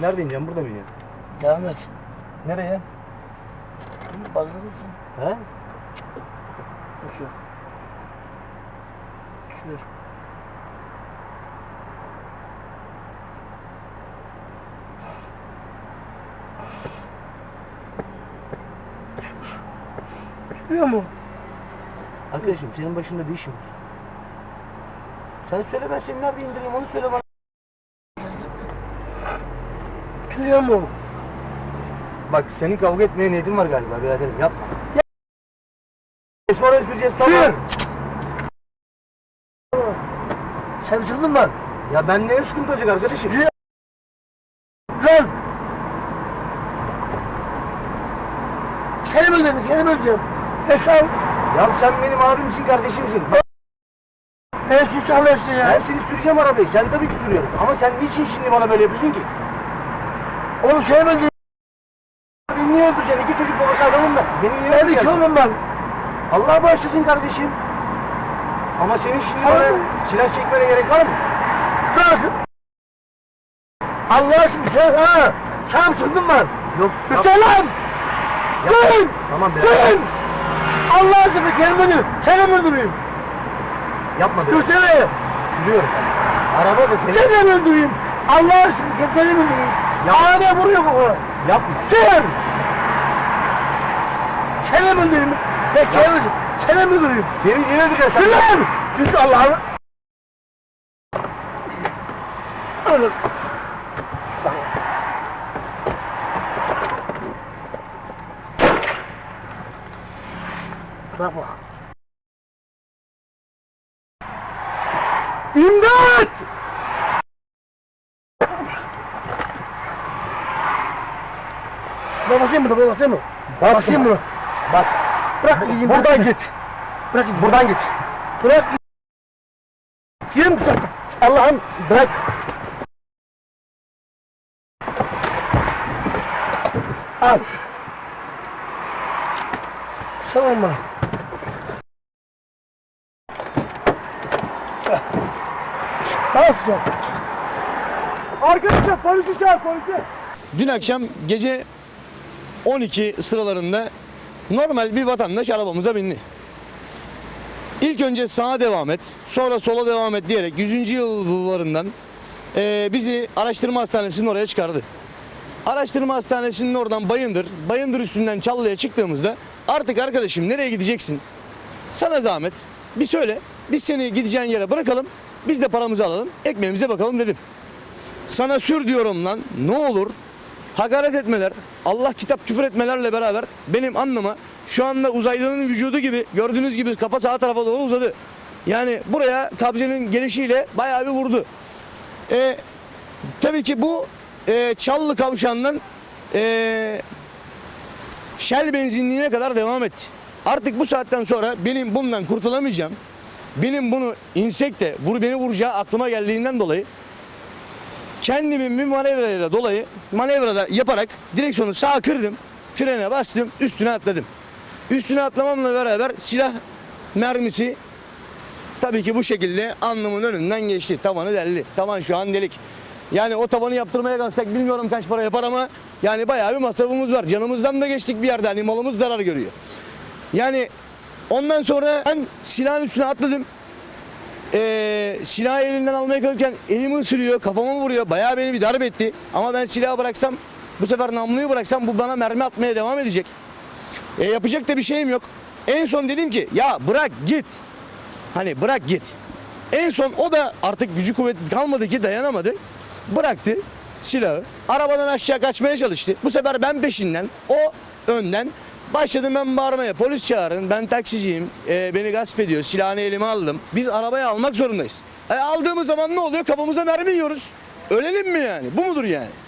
Nerede ineceğim? Burada mı ineceğim? Devam et. Nereye? Mısın? He? Şu. Şur. Çıkıyor mu? Arkadaşım senin başında bir işim var. Sen söyle ben seni nerede indireyim onu söyle bana. Çıkıyor mu? Bak senin kavga etmeye niyetin var galiba biraderim yapma. Ya. Sonra özgüreceğiz tamam. Sen çıktın mı? Ya ben ne sıkıntı olacak arkadaşım? Lan! Seni mi öldürdüm, seni öldürdüm? Hesap, Ya sen benim abimsin kardeşimsin. ben sizi Ben ya. seni süreceğim arabayı. Sen tabii ki sürüyorsun. Ama sen niçin şimdi bana böyle yapıyorsun ki? Oğlum seni öldürdüm? Beni niye öldüreceksin? İki çocuk babası adamım ben. Beni Ben çalım ben. Allah bağışlasın kardeşim. Ama senin şimdi bana silah çekmene gerek var mı? Bırakın. Allah aşkına sen ha! Çıktın mı? Yok. Lan! Dur! Tamam be. Dur! Allah aşkına kendimi öldür. Seni mi öldüreyim? Yapma be. Seni! Sürüyorum. Araba da seni. Seni mi öldüreyim? Allah aşkına seni mi öldüreyim? Ağabey vuruyor bu. Yapma. Dur! Seni mi öldüreyim? Ben seni Seni mi öldüreyim? Seni niye öldüreceğim Dur sen? Allah'ım! Öldür. Bak bak. İmdat! Ben basayım bunu, mı? Bas Basayım buna. bunu. Bak. Bırak gideyim. Buradan git. Bırak gideyim. Buradan git. Bırak. Bu tarafa. Allah'ım bırak. Al. Tamam mı? Arkadaşlar polisi çağır polisi. Dün akşam gece 12 sıralarında normal bir vatandaş arabamıza bindi. İlk önce sağa devam et, sonra sola devam et diyerek 100. yıl bulvarından eee, bizi araştırma hastanesinin oraya çıkardı. Araştırma hastanesinin oradan Bayındır, Bayındır üstünden Çallı'ya çıktığımızda artık arkadaşım nereye gideceksin? Sana zahmet bir söyle, biz seni gideceğin yere bırakalım, biz de paramızı alalım, ekmeğimize bakalım dedim. Sana sür diyorum lan ne olur hakaret etmeler, Allah kitap küfür etmelerle beraber benim anlama şu anda uzaylının vücudu gibi gördüğünüz gibi kafa sağ tarafa doğru uzadı. Yani buraya kabzenin gelişiyle bayağı bir vurdu. E, tabii ki bu e, Çallı kavşağından e, Shell benzinliğine kadar devam etti. Artık bu saatten sonra benim bundan kurtulamayacağım. Benim bunu insek de vur beni vuracağı aklıma geldiğinden dolayı kendimin bir manevrayla dolayı manevrada yaparak direksiyonu sağa kırdım. Frene bastım, üstüne atladım. Üstüne atlamamla beraber silah mermisi tabii ki bu şekilde alnımın önünden geçti. Tavanı deldi. Tavan şu an delik. Yani o tavanı yaptırmaya kalksak bilmiyorum kaç para yapar ama yani bayağı bir masrafımız var. Canımızdan da geçtik bir yerde. Hani malımız zarar görüyor. Yani ondan sonra ben silahın üstüne atladım. Ee, silahı elinden almaya kalkarken elimi ısırıyor, kafama vuruyor. Bayağı beni bir darp etti. Ama ben silahı bıraksam, bu sefer namluyu bıraksam bu bana mermi atmaya devam edecek. E, yapacak da bir şeyim yok. En son dedim ki ya bırak git. Hani bırak git. En son o da artık gücü kuvveti kalmadı ki dayanamadı. Bıraktı silahı. Arabadan aşağı kaçmaya çalıştı. Bu sefer ben peşinden, o önden Başladım ben bağırmaya. Polis çağırın. Ben taksiciyim. Ee, beni gasp ediyor. Silahını elime aldım. Biz arabayı almak zorundayız. E, aldığımız zaman ne oluyor? Kafamıza mermi yiyoruz. Ölelim mi yani? Bu mudur yani?